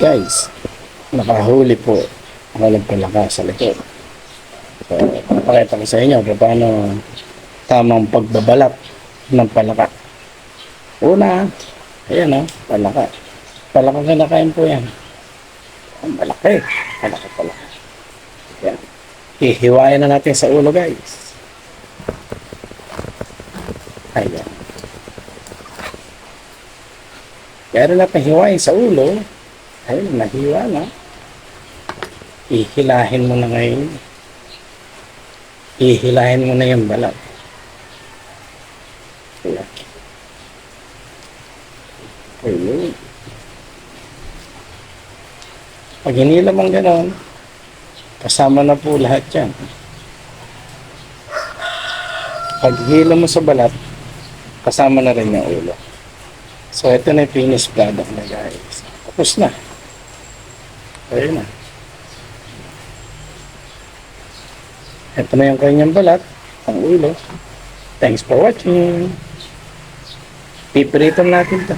Guys, nakahuli po ang nagpalaka sa likod. So, pakita ko sa inyo kung paano tamang pagbabalat ng palaka. Una, ayan o, palaka. Palaka kinakain po yan. Ang malaki. Palaka, palaka. Yan. Hihiwain na natin sa ulo guys. Ayan. Kaya rin natin hiwain sa ulo. Ayun, nahiwa na. Ihilahin mo na ngayon. Ihilahin mo na yung balat. Ayan. Ayun. Pag hinila mong ganon, kasama na po lahat yan. Pag hila mo sa balat, kasama na rin yung ulo. So, ito na yung finished product na guys. Tapos na. Ayun na. Ito na yung kanyang balat, ang ulo. Thanks for watching. Pipiritan natin to.